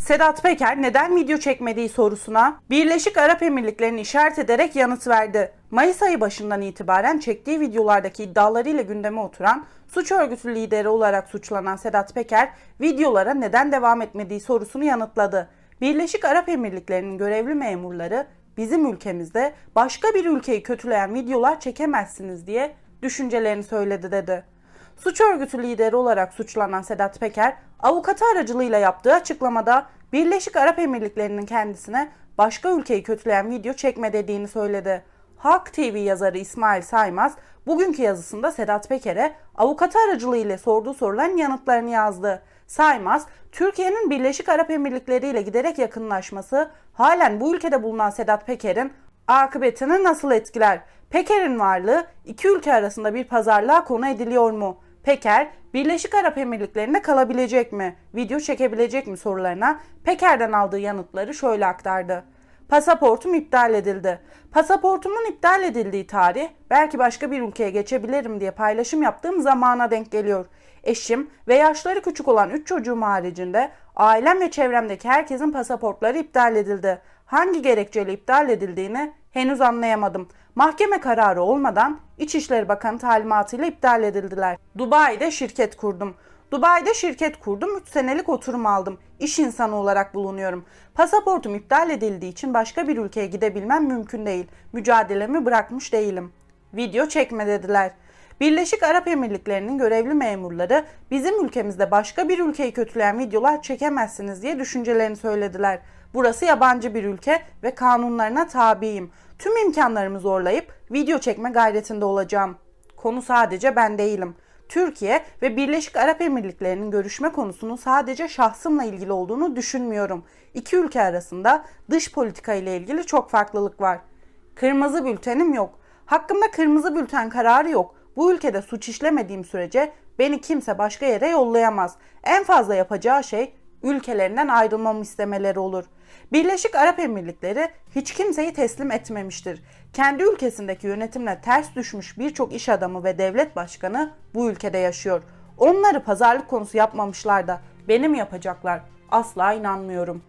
Sedat Peker neden video çekmediği sorusuna Birleşik Arap Emirlikleri'ni işaret ederek yanıt verdi. Mayıs ayı başından itibaren çektiği videolardaki iddialarıyla gündeme oturan suç örgütü lideri olarak suçlanan Sedat Peker videolara neden devam etmediği sorusunu yanıtladı. Birleşik Arap Emirlikleri'nin görevli memurları bizim ülkemizde başka bir ülkeyi kötüleyen videolar çekemezsiniz diye düşüncelerini söyledi dedi. Suç örgütü lideri olarak suçlanan Sedat Peker, avukatı aracılığıyla yaptığı açıklamada Birleşik Arap Emirlikleri'nin kendisine başka ülkeyi kötüleyen video çekme dediğini söyledi. Halk TV yazarı İsmail Saymaz, bugünkü yazısında Sedat Peker'e avukatı aracılığıyla sorduğu soruların yanıtlarını yazdı. Saymaz, Türkiye'nin Birleşik Arap Emirlikleri ile giderek yakınlaşması halen bu ülkede bulunan Sedat Peker'in akıbetini nasıl etkiler? Peker'in varlığı iki ülke arasında bir pazarlığa konu ediliyor mu? Peker, Birleşik Arap Emirlikleri'nde kalabilecek mi? Video çekebilecek mi sorularına Peker'den aldığı yanıtları şöyle aktardı. Pasaportum iptal edildi. Pasaportumun iptal edildiği tarih belki başka bir ülkeye geçebilirim diye paylaşım yaptığım zamana denk geliyor. Eşim ve yaşları küçük olan 3 çocuğum haricinde ailem ve çevremdeki herkesin pasaportları iptal edildi. Hangi gerekçeyle iptal edildiğini henüz anlayamadım. Mahkeme kararı olmadan İçişleri Bakanı talimatıyla iptal edildiler. Dubai'de şirket kurdum. Dubai'de şirket kurdum, 3 senelik oturum aldım. İş insanı olarak bulunuyorum. Pasaportum iptal edildiği için başka bir ülkeye gidebilmem mümkün değil. Mücadelemi bırakmış değilim. Video çekme dediler. Birleşik Arap Emirlikleri'nin görevli memurları bizim ülkemizde başka bir ülkeyi kötüleyen videolar çekemezsiniz diye düşüncelerini söylediler. Burası yabancı bir ülke ve kanunlarına tabiyim. Tüm imkanlarımı zorlayıp video çekme gayretinde olacağım. Konu sadece ben değilim. Türkiye ve Birleşik Arap Emirlikleri'nin görüşme konusunun sadece şahsımla ilgili olduğunu düşünmüyorum. İki ülke arasında dış politika ile ilgili çok farklılık var. Kırmızı bültenim yok. Hakkımda kırmızı bülten kararı yok. Bu ülkede suç işlemediğim sürece beni kimse başka yere yollayamaz. En fazla yapacağı şey ülkelerinden ayrılmamı istemeleri olur. Birleşik Arap Emirlikleri hiç kimseyi teslim etmemiştir. Kendi ülkesindeki yönetimle ters düşmüş birçok iş adamı ve devlet başkanı bu ülkede yaşıyor. Onları pazarlık konusu yapmamışlar da benim yapacaklar. Asla inanmıyorum.